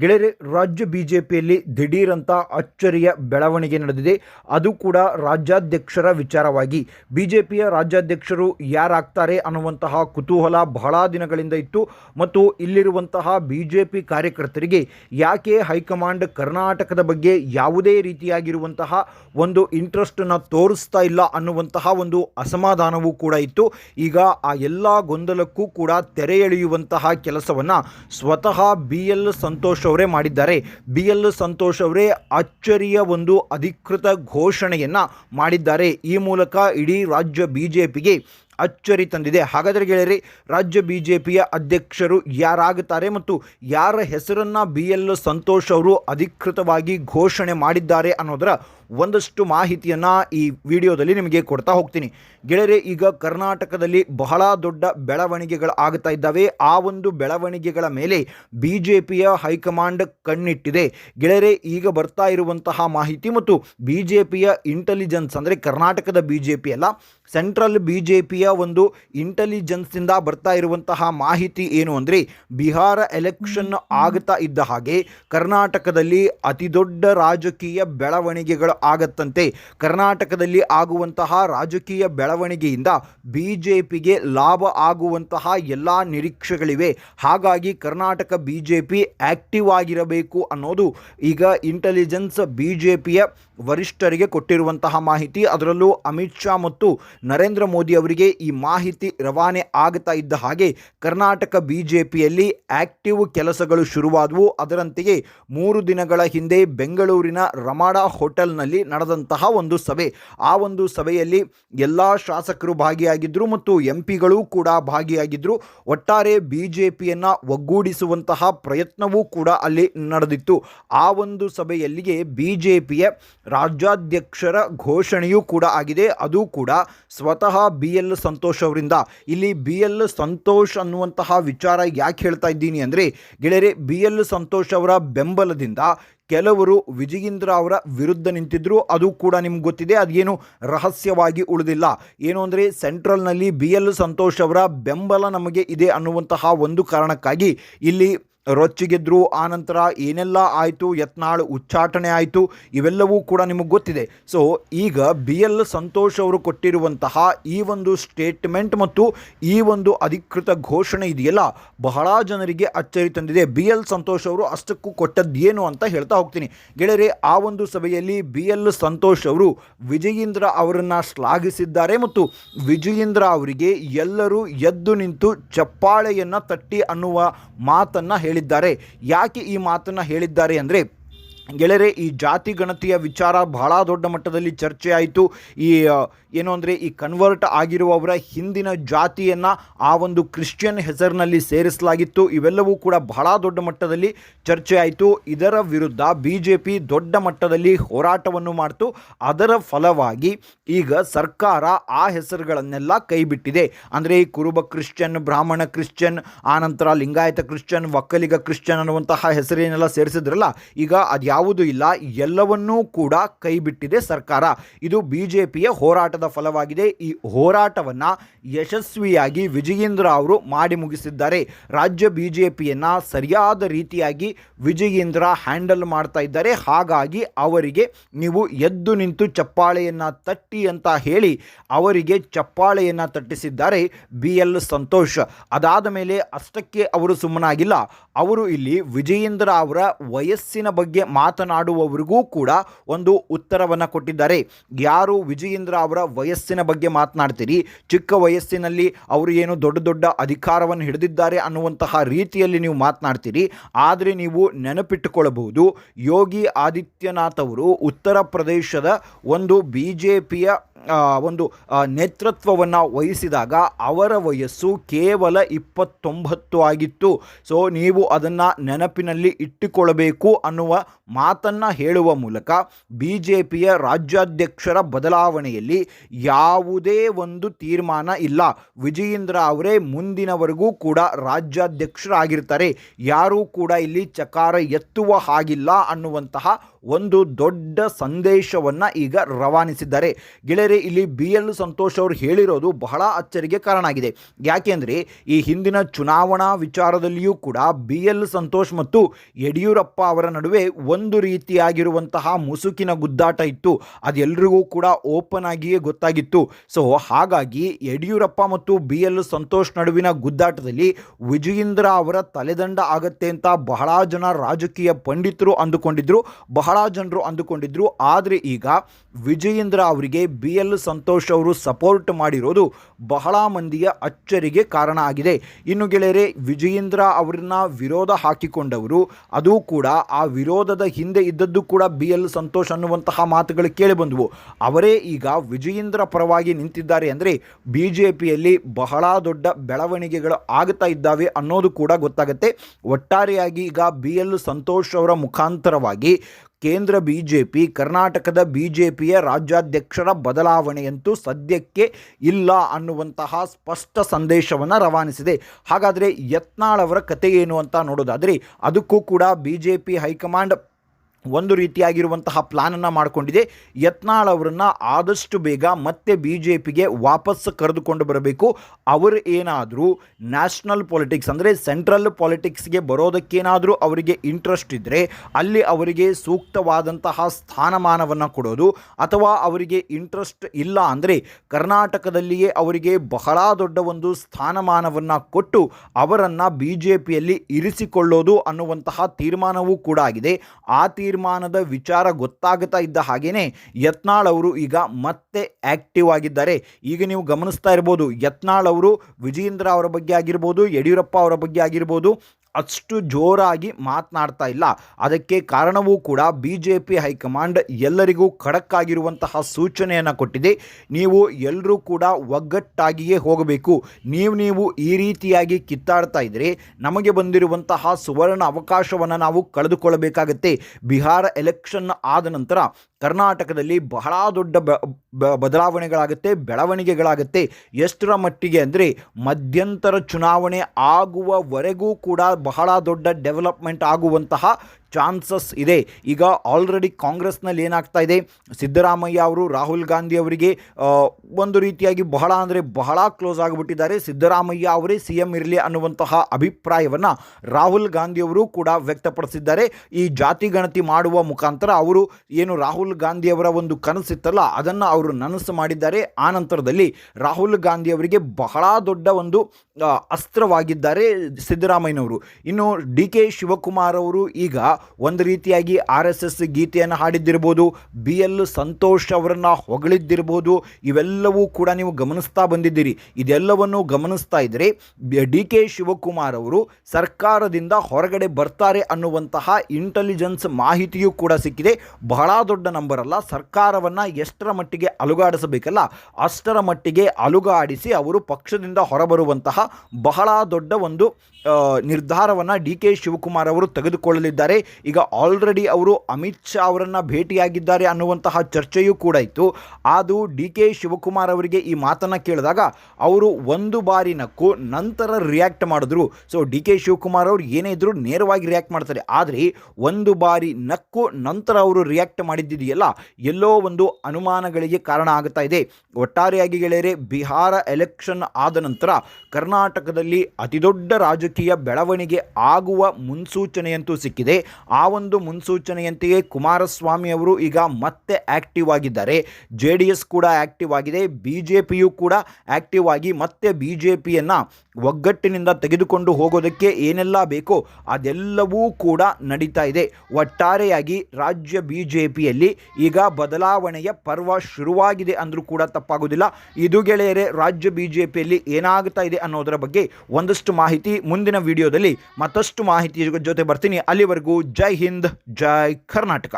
ಗೆಳೆಯರೆ, ರಾಜ್ಯ B J ಪಿಯಲ್ಲಿ ದಿಢೀರಂತ ಅಚ್ಚರಿಯ ಬೆಳವಣಿಗೆ ನಡೆದಿದೆ. ಅದು ಕೂಡ ರಾಜ್ಯಾಧ್ಯಕ್ಷರ ವಿಚಾರವಾಗಿ. ಬಿ ಜೆ ಪಿಯ ರಾಜ್ಯಾಧ್ಯಕ್ಷರು ಯಾರಾಗ್ತಾರೆ ಅನ್ನುವಂತಹ ಕುತೂಹಲ ಬಹಳ ದಿನಗಳಿಂದ ಇತ್ತು. ಮತ್ತು ಇಲ್ಲಿರುವಂತಹ ಬಿ ಜೆ ಪಿ ಕಾರ್ಯಕರ್ತರಿಗೆ ಯಾಕೆ ಹೈಕಮಾಂಡ್ ಕರ್ನಾಟಕದ ಬಗ್ಗೆ ಯಾವುದೇ ರೀತಿಯಾಗಿರುವಂತಹ ಒಂದು ಇಂಟ್ರೆಸ್ಟನ್ನು ತೋರಿಸ್ತಾ ಇಲ್ಲ ಅನ್ನುವಂತಹ ಒಂದು ಅಸಮಾಧಾನವೂ ಕೂಡ ಇತ್ತು. ಈಗ ಆ ಎಲ್ಲ ಗೊಂದಲಕ್ಕೂ ಕೂಡ ತೆರೆ ಎಳೆಯುವಂತಹ ಕೆಲಸವನ್ನು ಸ್ವತಃ ಬಿ ಎಲ್ ಸಂತೋಷ್ ಅವರೇ ಮಾಡಿದ್ದಾರೆ. ಬಿ ಎಲ್ ಸಂತೋಷ್ ಅವರೇ ಅಚ್ಚರಿಯ ಒಂದು ಅಧಿಕೃತ ಘೋಷಣೆಯನ್ನು ಮಾಡಿದ್ದಾರೆ. ಈ ಮೂಲಕ ಇಡೀ ರಾಜ್ಯ ಬಿ ಜೆ ಪಿಗೆ ಅಚ್ಚರಿ ತಂದಿದೆ. ಹಾಗಾದರೆ ಗೆಳೆಯರಿ, ರಾಜ್ಯ ಬಿ ಜೆ ಪಿಯ ಅಧ್ಯಕ್ಷರು ಯಾರಾಗುತ್ತಾರೆ ಮತ್ತು ಯಾರ ಹೆಸರನ್ನು ಬಿ ಎಲ್ ಸಂತೋಷ್ ಅವರು ಅಧಿಕೃತವಾಗಿ ಘೋಷಣೆ ಮಾಡಿದ್ದಾರೆ ಅನ್ನೋದರ ಒಂದಷ್ಟು ಮಾಹಿತಿಯನ್ನು ಈ ವಿಡಿಯೋದಲ್ಲಿ ನಿಮಗೆ ಕೊಡ್ತಾ ಹೋಗ್ತೀನಿ. ಗೆಳೆಯರೆ ಈಗ ಕರ್ನಾಟಕದಲ್ಲಿ ಬಹಳ ದೊಡ್ಡ ಬೆಳವಣಿಗೆಗಳು ಆಗ್ತಾ ಇದ್ದಾವೆ. ಆ ಒಂದು ಬೆಳವಣಿಗೆಗಳ ಮೇಲೆ ಬಿ ಜೆ ಪಿಯ ಹೈಕಮಾಂಡ್ ಕಣ್ಣಿಟ್ಟಿದೆ. ಗೆಳೆಯರೆ ಈಗ ಬರ್ತಾ ಇರುವಂತಹ ಮಾಹಿತಿ ಮತ್ತು ಬಿ ಜೆ ಪಿಯ ಇಂಟೆಲಿಜೆನ್ಸ್ ಅಂದರೆ ಕರ್ನಾಟಕದ ಬಿ ಜೆ ಪಿ ಅಲ್ಲ ಸೆಂಟ್ರಲ್ ಬಿ ಜೆ ಪಿಯ ಒಂದು ಇಂಟೆಲಿಜೆನ್ಸಿಂದ ಬರ್ತಾ ಇರುವಂತಹ ಮಾಹಿತಿ ಏನು ಅಂದರೆ ಬಿಹಾರ ಎಲೆಕ್ಷನ್ ಆಗ್ತಾ ಇದ್ದ ಹಾಗೆ ಕರ್ನಾಟಕದಲ್ಲಿ ಅತಿ ದೊಡ್ಡ ರಾಜಕೀಯ ಬೆಳವಣಿಗೆಗಳು ಆಗತ್ತಂತೆ. ಕರ್ನಾಟಕದಲ್ಲಿ ಆಗುವಂತಹ ರಾಜಕೀಯ ಬೆಳವಣಿಗೆಯಿಂದ ಬಿ ಜೆ ಪಿಗೆ ಲಾಭ ಆಗುವಂತಹ ಎಲ್ಲ ನಿರೀಕ್ಷೆಗಳಿವೆ. ಹಾಗಾಗಿ Karnataka B J P active ಆಗಿರಬೇಕು ಅನ್ನೋದು ಈಗ ಇಂಟೆಲಿಜೆನ್ಸ್ ಬಿ ಜೆ ಪಿಯ ವರಿಷ್ಠರಿಗೆ ಕೊಟ್ಟಿರುವಂತಹ ಮಾಹಿತಿ. ಅದರಲ್ಲೂ ಅಮಿತ್ ಶಾ ಮತ್ತು ನರೇಂದ್ರ ಮೋದಿ ಅವರಿಗೆ ಈ ಮಾಹಿತಿ ರವಾನೆ ಆಗ್ತಾ ಇದ್ದ ಹಾಗೆ ಕರ್ನಾಟಕ ಬಿ ಜೆ ಪಿಯಲ್ಲಿ ಆ್ಯಕ್ಟಿವ್ ಕೆಲಸಗಳು ಶುರುವಾದವು. ಅದರಂತೆಯೇ ಮೂರು ದಿನಗಳ ಹಿಂದೆ ಬೆಂಗಳೂರಿನ ರಮಾಡ ಹೋಟೆಲ್ನಲ್ಲಿ ನಡೆದಂತಹ ಒಂದು ಸಭೆ. ಆ ಒಂದು ಸಭೆಯಲ್ಲಿ ಎಲ್ಲ ಶಾಸಕರು ಭಾಗಿಯಾಗಿದ್ದರು ಮತ್ತು ಎಂ ಕೂಡ ಭಾಗಿಯಾಗಿದ್ದರು ಒಟ್ಟಾರೆ ಬಿ ಜೆ ಒಗ್ಗೂಡಿಸುವಂತಹ ಪ್ರಯತ್ನವೂ ಕೂಡ ಅಲ್ಲಿ ನಡೆದಿತ್ತು. ಆ ಒಂದು ಸಭೆಯಲ್ಲಿಗೆ ಬಿ ರಾಜ್ಯಾಧ್ಯಕ್ಷರ ಘೋಷಣೆಯೂ ಕೂಡ ಆಗಿದೆ. ಅದು ಕೂಡ ಸ್ವತಃ ಬಿ ಎಲ್ ಸಂತೋಷ್ ಅವರಿಂದ. ಇಲ್ಲಿ ಬಿ ಎಲ್ ಸಂತೋಷ್ ಅನ್ನುವಂತಹ ವಿಚಾರ ಯಾಕೆ ಹೇಳ್ತಾ ಇದ್ದೀನಿ ಅಂದರೆ, ಗೆಳೆಯರೆ, ಬಿ ಎಲ್ ಸಂತೋಷ್ ಅವರ ಬೆಂಬಲದಿಂದ ಕೆಲವರು ವಿಜಯೇಂದ್ರ ಅವರ ವಿರುದ್ಧ ನಿಂತಿದ್ದರು ಅದು ಕೂಡ ನಿಮ್ಗೆ ಗೊತ್ತಿದೆ. ಅದೇನು ರಹಸ್ಯವಾಗಿ ಉಳಿದಿಲ್ಲ. ಏನು ಅಂದರೆ, ಸೆಂಟ್ರಲ್ನಲ್ಲಿ ಬಿ ಎಲ್ ಸಂತೋಷ್ ಅವರ ಬೆಂಬಲ ನಮಗೆ ಇದೆ ಅನ್ನುವಂತಹ ಒಂದು ಕಾರಣಕ್ಕಾಗಿ ಇಲ್ಲಿ ರೊಚ್ಚಿಗೆದ್ರು ಆನಂತರ ಏನೆಲ್ಲ ಆಯಿತು, ಯತ್ನಾಳ್ ಉಚ್ಚಾಟನೆ ಆಯಿತು, ಇವೆಲ್ಲವೂ ಕೂಡ ನಿಮಗೆ ಗೊತ್ತಿದೆ. ಸೊ, ಈಗ ಬಿ ಎಲ್ ಸಂತೋಷ್ ಅವರು ಕೊಟ್ಟಿರುವಂತಹ ಈ ಒಂದು ಸ್ಟೇಟ್ಮೆಂಟ್ ಮತ್ತು ಈ ಒಂದು ಅಧಿಕೃತ ಘೋಷಣೆ ಇದೆಯಲ್ಲ, ಬಹಳ ಜನರಿಗೆ ಅಚ್ಚರಿ ತಂದಿದೆ. ಬಿ ಎಲ್ ಸಂತೋಷ್ ಅವರು ಅಷ್ಟಕ್ಕೂ ಕೊಟ್ಟದ್ದೇನು ಅಂತ ಹೇಳ್ತಾ ಹೋಗ್ತೀನಿ. ಗೆಳೆಯರೆ, ಆ ಒಂದು ಸಭೆಯಲ್ಲಿ ಬಿ ಎಲ್ ಸಂತೋಷ್ ಅವರು ವಿಜಯೇಂದ್ರ ಅವರನ್ನು ಶ್ಲಾಘಿಸಿದ್ದಾರೆ ಮತ್ತು ವಿಜಯೇಂದ್ರ ಅವರಿಗೆ ಎಲ್ಲರೂ ಎದ್ದು ನಿಂತು ಚಪ್ಪಾಳೆಯನ್ನು ತಟ್ಟಿ ಅನ್ನುವ ಮಾತನ್ನು ಹೇಳಿದ್ದಾರೆ. ಯಾಕೆ ಈ ಮಾತನ್ನು ಹೇಳಿದ್ದಾರೆ ಅಂದರೆ ಗೆಳೆಯರೆ, ಈ ಜಾತಿ ಗಣತಿಯ ವಿಚಾರ ಬಹಳ ದೊಡ್ಡ ಮಟ್ಟದಲ್ಲಿ ಚರ್ಚೆ ಆಯಿತು ಈ ಏನು ಅಂದರೆ, ಈ ಕನ್ವರ್ಟ್ ಆಗಿರುವವರ ಹಿಂದಿನ ಜಾತಿಯನ್ನು ಆ ಒಂದು ಕ್ರಿಶ್ಚಿಯನ್ ಹೆಸರಿನಲ್ಲಿ ಸೇರಿಸಲಾಗಿತ್ತು. ಇವೆಲ್ಲವೂ ಕೂಡ ಬಹಳ ದೊಡ್ಡ ಮಟ್ಟದಲ್ಲಿ ಚರ್ಚೆ ಆಯಿತು ಇದರ ವಿರುದ್ಧ ಬಿ ಜೆ ಪಿ ದೊಡ್ಡ ಮಟ್ಟದಲ್ಲಿ ಹೋರಾಟವನ್ನು ಮಾಡಿತು. ಅದರ ಫಲವಾಗಿ ಈಗ ಸರ್ಕಾರ ಆ ಹೆಸರುಗಳನ್ನೆಲ್ಲ ಕೈಬಿಟ್ಟಿದೆ. ಅಂದರೆ, ಈ ಕುರುಬ ಕ್ರಿಶ್ಚಿಯನ್ ಬ್ರಾಹ್ಮಣ ಕ್ರಿಶ್ಚಿಯನ್ ಆನಂತರ ಲಿಂಗಾಯತ ಕ್ರಿಶ್ಚಿಯನ್ ಒಕ್ಕಲಿಗ ಕ್ರಿಶ್ಚಿಯನ್ ಅನ್ನುವಂತಹ ಹೆಸರೇನೆಲ್ಲ ಸೇರಿಸಿದ್ರಲ್ಲ, ಈಗ ಅದ್ಯಾವುದೂ ಇಲ್ಲ, ಎಲ್ಲವನ್ನೂ ಕೂಡ ಕೈಬಿಟ್ಟಿದೆ ಸರ್ಕಾರ. ಇದು ಬಿ ಜೆ ಪಿಯ ಹೋರಾಟದ ಫಲವಾಗಿದೆ. ಈ ಹೋರಾಟವನ್ನು ಯಶಸ್ವಿಯಾಗಿ ವಿಜಯೇಂದ್ರ ಅವರು ಮಾಡಿ ಮುಗಿಸಿದ್ದಾರೆ. ರಾಜ್ಯ ಬಿ ಜೆ ಸರಿಯಾದ ರೀತಿಯಾಗಿ ವಿಜಯೇಂದ್ರ ಹ್ಯಾಂಡಲ್ ಮಾಡ್ತಾ ಇದ್ದಾರೆ. ಹಾಗಾಗಿ ಅವರಿಗೆ ನೀವು ಎದ್ದು ನಿಂತು ಚಪ್ಪಾಳೆಯನ್ನು ತಟ್ಟಿ ಅಂತ ಹೇಳಿ ಅವರಿಗೆ ಚಪ್ಪಾಳೆಯನ್ನು ತಟ್ಟಿಸಿದ್ದಾರೆ ಬಿ ಎಲ್ ಸಂತೋಷ್. ಅದಾದ ಮೇಲೆ ಅಷ್ಟಕ್ಕೆ ಅವರು ಸುಮ್ಮನಾಗಿಲ್ಲ. ಅವರು ಇಲ್ಲಿ ವಿಜಯೇಂದ್ರ ಅವರ ವಯಸ್ಸಿನ ಬಗ್ಗೆ ಮಾತನಾಡುವವರಿಗೂ ಕೂಡ ಒಂದು ಉತ್ತರವನ್ನು ಕೊಟ್ಟಿದ್ದಾರೆ. ಯಾರು ವಿಜಯೇಂದ್ರ ಅವರ ವಯಸ್ಸಿನ ಬಗ್ಗೆ ಮಾತನಾಡ್ತೀರಿ? ಚಿಕ್ಕ ವಯಸ್ಸಿನಲ್ಲಿ ಅವರು ಏನು ದೊಡ್ಡ ದೊಡ್ಡ ಅಧಿಕಾರವನ್ನು ಹಿಡಿದಿದ್ದಾರೆ ಅನ್ನುವಂತಹ ರೀತಿಯಲ್ಲಿ ನೀವು ಮಾತನಾಡ್ತೀರಿ. ಆದರೆ ನೀವು ನೆನಪಿಟ್ಟುಕೊಳ್ಳಬಹುದು, ಯೋಗಿ ಆದಿತ್ಯನಾಥ್ ಅವರು ಉತ್ತರ ಪ್ರದೇಶದ ಒಂದು ಬಿ ಜೆ ಪಿಯ ಒಂದು ನೇತೃತ್ವವನ್ನು ವಹಿಸಿದಾಗ ಅವರ ವಯಸ್ಸು ಕೇವಲ ಇಪ್ಪತ್ತೊಂಬತ್ತು ಆಗಿತ್ತು. ಸೊ, ನೀವು ಅದನ್ನು ನೆನಪಿನಲ್ಲಿ ಇಟ್ಟುಕೊಳ್ಳಬೇಕು ಅನ್ನುವ ಮಾತನ್ನು ಹೇಳುವ ಮೂಲಕ ಬಿ ಜೆ ಪಿಯ ರಾಜ್ಯಾಧ್ಯಕ್ಷರ ಬದಲಾವಣೆಯಲ್ಲಿ ಯಾವುದೇ ಒಂದು ತೀರ್ಮಾನ ಇಲ್ಲ. ವಿಜಯೇಂದ್ರ ಅವರೇ ಮುಂದಿನವರೆಗೂ ಕೂಡ ರಾಜ್ಯಾಧ್ಯಕ್ಷರಾಗಿರ್ತಾರೆ. ಯಾರೂ ಕೂಡ ಇಲ್ಲಿ ಚಕಾರ ಎತ್ತುವ ಹಾಗಿಲ್ಲ ಅನ್ನುವಂತಹ ಒಂದು ದೊಡ್ಡ ಸಂದೇಶವನ್ನು ಈಗ ರವಾನಿಸಿದ್ದಾರೆ. ಗೆಳೆಯರೆ, ಇಲ್ಲಿ ಬಿ ಎಲ್ ಸಂತೋಷ್ ಅವರು ಹೇಳಿರೋದು ಬಹಳ ಅಚ್ಚರಿಗೆ ಕಾರಣ ಆಗಿದೆ. ಯಾಕೆಂದರೆ ಈ ಹಿಂದಿನ ಚುನಾವಣಾ ವಿಚಾರದಲ್ಲಿಯೂ ಕೂಡ ಬಿ ಎಲ್ ಸಂತೋಷ್ ಮತ್ತು ಯಡಿಯೂರಪ್ಪ ಅವರ ನಡುವೆ ಒಂದು ರೀತಿಯಾಗಿರುವಂತಹ ಮುಸುಕಿನ ಗುದ್ದಾಟ ಇತ್ತು. ಅದೆಲ್ಲರಿಗೂ ಕೂಡ ಓಪನ್ ಆಗಿಯೇ ಗೊತ್ತಾಗಿತ್ತು. ಸೊ ಹಾಗಾಗಿ ಯಡಿಯೂರಪ್ಪ ಮತ್ತು ಬಿ ಎಲ್ ಸಂತೋಷ್ ನಡುವಿನ ಗುದ್ದಾಟದಲ್ಲಿ ವಿಜಯೇಂದ್ರ ಅವರ ತಲೆದಂಡ ಆಗತ್ತೆ ಅಂತ ಬಹಳ ಜನ ರಾಜಕೀಯ ಪಂಡಿತರು ಅಂದುಕೊಂಡಿದ್ದರು ಬಹಳ ಜನರು ಅಂದುಕೊಂಡಿದ್ರು. ಆದರೆ ಈಗ ವಿಜಯೇಂದ್ರ ಅವರಿಗೆ ಬಿ ಎಲ್ ಸಂತೋಷ್ ಅವರು ಸಪೋರ್ಟ್ ಮಾಡಿರೋದು ಬಹಳ ಮಂದಿಯ ಅಚ್ಚರಿಗೆ ಕಾರಣ ಆಗಿದೆ. ಇನ್ನು ಗೆಳೆಯರೆ, ವಿಜಯೇಂದ್ರ ಅವರನ್ನ ವಿರೋಧ ಹಾಕಿಕೊಂಡವರು, ಅದು ಕೂಡ ಆ ವಿರೋಧದ ಹಿಂದೆ ಇದ್ದದ್ದು ಕೂಡ ಬಿ ಎಲ್ ಸಂತೋಷ್ ಅನ್ನುವಂತಹ ಮಾತುಗಳು ಕೇಳಿಬಂದವು. ಅವರೇ ಈಗ ವಿಜಯೇಂದ್ರ ಪರವಾಗಿ ನಿಂತಿದ್ದಾರೆ ಅಂದರೆ ಬಿ ಜೆ ಪಿಯಲ್ಲಿ ಬಹಳ ದೊಡ್ಡ ಬೆಳವಣಿಗೆಗಳು ಆಗ್ತಾ ಇದ್ದಾವೆ ಅನ್ನೋದು ಕೂಡ ಗೊತ್ತಾಗುತ್ತೆ. ಒಟ್ಟಾರೆಯಾಗಿ ಈಗ ಬಿ ಎಲ್ ಸಂತೋಷ್ ಅವರ ಮುಖಾಂತರವಾಗಿ ಕೇಂದ್ರ ಬಿ ಜೆ ಪಿ ಕರ್ನಾಟಕದ ಬಿ ಜೆ ಪಿಯ ರಾಜ್ಯಾಧ್ಯಕ್ಷರ ಬದಲಾವಣೆಯಂತೂ ಸದ್ಯಕ್ಕೆ ಇಲ್ಲ ಅನ್ನುವಂತಹ ಸ್ಪಷ್ಟ ಸಂದೇಶವನ್ನು ರವಾನಿಸಿದೆ. ಹಾಗಾದರೆ ಯತ್ನಾಳ್ ಅವರ ಕತೆ ಏನು ಅಂತ ನೋಡೋದಾದರೆ, ಅದಕ್ಕೂ ಕೂಡ ಬಿ ಜೆ ಪಿ ಹೈಕಮಾಂಡ್ ಒಂದು ರೀತಿಯಾಗಿರುವಂತಹ ಪ್ಲಾನನ್ನು ಮಾಡಿಕೊಂಡಿದೆ. ಯತ್ನಾಳ್ ಅವರನ್ನು ಆದಷ್ಟು ಬೇಗ ಮತ್ತೆ ಬಿ ಜೆ ಪಿಗೆ ವಾಪಸ್ ಕರೆದುಕೊಂಡು ಬರಬೇಕು. ಅವರು ಏನಾದರೂ ನ್ಯಾಷನಲ್ ಪಾಲಿಟಿಕ್ಸ್ ಅಂದರೆ ಸೆಂಟ್ರಲ್ ಪಾಲಿಟಿಕ್ಸ್ಗೆ ಬರೋದಕ್ಕೇನಾದರೂ ಅವರಿಗೆ ಇಂಟ್ರೆಸ್ಟ್ ಇದ್ದರೆ ಅಲ್ಲಿ ಅವರಿಗೆ ಸೂಕ್ತವಾದಂತಹ ಸ್ಥಾನಮಾನವನ್ನು ಕೊಡೋದು ಅಥವಾ ಅವರಿಗೆ ಇಂಟ್ರೆಸ್ಟ್ ಇಲ್ಲ ಅಂದರೆ ಕರ್ನಾಟಕದಲ್ಲಿಯೇ ಅವರಿಗೆ ಬಹಳ ದೊಡ್ಡ ಒಂದು ಸ್ಥಾನಮಾನವನ್ನು ಕೊಟ್ಟು ಅವರನ್ನು ಬಿ ಜೆ ಪಿಯಲ್ಲಿ ಇರಿಸಿಕೊಳ್ಳೋದು ಅನ್ನುವಂತಹ ತೀರ್ಮಾನವೂ ಕೂಡ ಆಗಿದೆ. ಆ ತೀರ್ಮಾನದ ವಿಚಾರ ಗೊತ್ತಾಗುತ್ತಾ ಇದ್ದ ಹಾಗೇನೆ ಯತ್ನಾಳ್ ಅವರು ಈಗ ಮತ್ತೆ ಆಕ್ಟಿವ್ ಆಗಿದ್ದಾರೆ. ಈಗ ನೀವು ಗಮನಿಸ್ತಾ ಇರ್ಬೋದು, ಯತ್ನಾಳ್ ಅವರು ವಿಜೇಂದ್ರ ಅವರ ಬಗ್ಗೆ ಆಗಿರ್ಬೋದು, ಯಡಿಯೂರಪ್ಪ ಅವರ ಬಗ್ಗೆ ಆಗಿರ್ಬೋದು ಅಷ್ಟು ಜೋರಾಗಿ ಮಾತನಾಡ್ತಾ ಇಲ್ಲ. ಅದಕ್ಕೆ ಕಾರಣವೂ ಕೂಡ ಬಿ ಜೆ ಪಿ ಹೈಕಮಾಂಡ್ ಎಲ್ಲರಿಗೂ ಖಡಕ್ ಆಗಿರುವಂತಹ ಸೂಚನೆಯನ್ನು ಕೊಟ್ಟಿದೆ. ನೀವು ಎಲ್ಲರೂ ಕೂಡ ಒಗ್ಗಟ್ಟಾಗಿಯೇ ಹೋಗಬೇಕು. ನೀವು ನೀವು ಈ ರೀತಿಯಾಗಿ ಕಿತ್ತಾಡ್ತಾ ಇದ್ದರೆ ನಮಗೆ ಬಂದಿರುವಂತಹ ಸುವರ್ಣ ಅವಕಾಶವನ್ನು ನಾವು ಕಳೆದುಕೊಳ್ಳಬೇಕಾಗತ್ತೆ. ಬಿಹಾರ ಎಲೆಕ್ಷನ್ ಆದ ನಂತರ ಕರ್ನಾಟಕದಲ್ಲಿ ಬಹಳ ದೊಡ್ಡ ಬದಲಾವಣೆಗಳಾಗುತ್ತೆ, ಬೆಳವಣಿಗೆಗಳಾಗುತ್ತೆ. ಎಷ್ಟರ ಮಟ್ಟಿಗೆ ಅಂದರೆ ಮಧ್ಯಂತರ ಚುನಾವಣೆ ಆಗುವವರೆಗೂ ಕೂಡ ಬಹಳ ದೊಡ್ಡ ಡೆವಲಪ್ಮೆಂಟ್ ಆಗುವಂತಹ ಚಾನ್ಸಸ್ ಇದೆ. ಈಗ ಆಲ್ರೆಡಿ ಕಾಂಗ್ರೆಸ್ನಲ್ಲಿ ಏನಾಗ್ತಾ ಇದೆ? ಸಿದ್ದರಾಮಯ್ಯ ಅವರು, ರಾಹುಲ್ ಗಾಂಧಿ ಅವರಿಗೆ ಒಂದು ರೀತಿಯಾಗಿ ಬಹಳ ಅಂದರೆ ಬಹಳ ಕ್ಲೋಸ್ ಆಗಿಬಿಟ್ಟಿದ್ದಾರೆ. ಸಿದ್ದರಾಮಯ್ಯ ಅವರೇ ಸಿ ಎಂ ಇರಲಿ ಅನ್ನುವಂತಹ ಅಭಿಪ್ರಾಯವನ್ನು ರಾಹುಲ್ ಗಾಂಧಿಯವರು ಕೂಡ ವ್ಯಕ್ತಪಡಿಸಿದ್ದಾರೆ. ಈ ಜಾತಿ ಗಣತಿ ಮಾಡುವ ಮುಖಾಂತರ ಅವರು ಏನು ರಾಹುಲ್ ಗಾಂಧಿಯವರ ಒಂದು ಕನಸಿತ್ತಲ್ಲ ಅದನ್ನು ಅವರು ನನಸು ಮಾಡಿದ್ದಾರೆ. ಆ ನಂತರದಲ್ಲಿ ರಾಹುಲ್ ಗಾಂಧಿ ಅವರಿಗೆ ಬಹಳ ದೊಡ್ಡ ಒಂದು ಅಸ್ತ್ರವಾಗಿದ್ದಾರೆ ಸಿದ್ದರಾಮಯ್ಯನವರು. ಇನ್ನು ಡಿ ಕೆ ಶಿವಕುಮಾರ್ ಅವರು ಈಗ ಒಂದು ರೀತಿಯಾಗಿ ಆರ್ ಎಸ್ ಎಸ್ ಗೀತೆಯನ್ನು ಹಾಡಿದ್ದಿರ್ಬೋದು. ಬಿ ಎಲ್ ಸಂತೋಷ್ ಅವರನ್ನು ಹೊಗಳಿದ್ದಿರ್ಬೋದು. ಇವೆಲ್ಲವೂ ಕೂಡ ನೀವು ಗಮನಿಸ್ತಾ ಬಂದಿದ್ದೀರಿ. ಇದೆಲ್ಲವನ್ನು ಗಮನಿಸ್ತಾ ಇದ್ದರೆ ಡಿ ಕೆ ಶಿವಕುಮಾರ್ ಅವರು ಸರ್ಕಾರದಿಂದ ಹೊರಗಡೆ ಬರ್ತಾರೆ ಅನ್ನುವಂತಹ ಇಂಟೆಲಿಜೆನ್ಸ್ ಮಾಹಿತಿಯೂ ಕೂಡ ಸಿಕ್ಕಿದೆ. ಬಹಳ ದೊಡ್ಡ ನಂಬರ್ ಅಲ್ಲ. ಸರ್ಕಾರವನ್ನು ಎಷ್ಟರ ಮಟ್ಟಿಗೆ ಅಲುಗಾಡಿಸಬೇಕಲ್ಲ? ಅಷ್ಟರ ಮಟ್ಟಿಗೆ ಅಲುಗಾಡಿಸಿ ಅವರು ಪಕ್ಷದಿಂದ ಹೊರಬರುವಂತಹ ಬಹಳ ದೊಡ್ಡ ಒಂದು ನಿರ್ಧಾರವನ್ನು ಡಿ ಕೆ ಶಿವಕುಮಾರ್ ಅವರು ತೆಗೆದುಕೊಳ್ಳಲಿದ್ದಾರೆ. ಈಗ ಆಲ್ರೆಡಿ ಅವರು ಅಮಿತ್ ಶಾ ಅವರನ್ನು ಭೇಟಿಯಾಗಿದ್ದಾರೆ ಅನ್ನುವಂತಹ ಚರ್ಚೆಯೂ ಕೂಡ ಇತ್ತು. ಅದು ಡಿ ಕೆ ಶಿವಕುಮಾರ್ ಅವರಿಗೆ ಈ ಮಾತನ್ನು ಕೇಳಿದಾಗ ಅವರು ಒಂದು ಬಾರಿ ನಕ್ಕು, ನಂತರ ರಿಯಾಕ್ಟ್ ಮಾಡಿದ್ರು. ಸೊ ಡಿ ಕೆ ಶಿವಕುಮಾರ್ ಅವರು ಏನೇ ಇದ್ದರೂ ನೇರವಾಗಿ ರಿಯಾಕ್ಟ್ ಮಾಡ್ತಾರೆ. ಆದರೆ ಒಂದು ಬಾರಿ ನಕ್ಕು, ನಂತರ ಅವರು ರಿಯಾಕ್ಟ್ ಮಾಡಿದ್ದಿದೆಯಲ್ಲ, ಎಲ್ಲೋ ಒಂದು ಅನುಮಾನಗಳಿಗೆ ಕಾರಣ ಆಗ್ತಾ ಇದೆ. ಒಟ್ಟಾರೆಯಾಗಿ ಗೆಳೆಯರೆ, ಬಿಹಾರ ಎಲೆಕ್ಷನ್ ಆದ ನಂತರ ಕರ್ನಾಟಕದಲ್ಲಿ ಅತಿದೊಡ್ಡ ರಾಜಕೀಯ ಬೆಳವಣಿಗೆ ಆಗುವ ಮುನ್ಸೂಚನೆಯಂತೂ ಸಿಕ್ಕಿದೆ. ಆ ಒಂದು ಮುನ್ಸೂಚನೆಯಂತೆಯೇ ಕುಮಾರಸ್ವಾಮಿ ಅವರು ಈಗ ಮತ್ತೆ ಆಕ್ಟಿವ್ ಆಗಿದ್ದಾರೆ. ಜೆ ಡಿ ಎಸ್ ಕೂಡ ಆಕ್ಟಿವ್ ಆಗಿದೆ. ಬಿ ಜೆ ಪಿಯು ಕೂಡ ಆಕ್ಟಿವ್ ಆಗಿ ಮತ್ತೆ ಬಿ ಜೆ ಪಿಯನ್ನು ಒಗ್ಗಟ್ಟಿನಿಂದ ತೆಗೆದುಕೊಂಡು ಹೋಗೋದಕ್ಕೆ ಏನೆಲ್ಲ ಬೇಕೋ ಅದೆಲ್ಲವೂ ಕೂಡ ನಡೀತಾ ಇದೆ. ಒಟ್ಟಾರೆಯಾಗಿ ರಾಜ್ಯ ಬಿ ಜೆ ಪಿಯಲ್ಲಿ ಈಗ ಬದಲಾವಣೆಯ ಪರ್ವ ಶುರುವಾಗಿದೆ ಅಂದರೂ ಕೂಡ ತಪ್ಪಾಗೋದಿಲ್ಲ ಇದು ಗೆಳೆಯರೆ, ರಾಜ್ಯ ಬಿ ಜೆ ಪಿಯಲ್ಲಿ ಏನಾಗ್ತಾ ಇದೆ ಅನ್ನೋದರ ಬಗ್ಗೆ ಒಂದಷ್ಟು ಮಾಹಿತಿ ಮುಂದಿನ ವಿಡಿಯೋದಲ್ಲಿ ಮತ್ತಷ್ಟು ಮಾಹಿತಿ ಜೊತೆ ಬರ್ತೀನಿ. ಅಲ್ಲಿವರೆಗೂ ಜೈ ಹಿಂದ್ ಜೈ ಕರ್ನಾಟಕ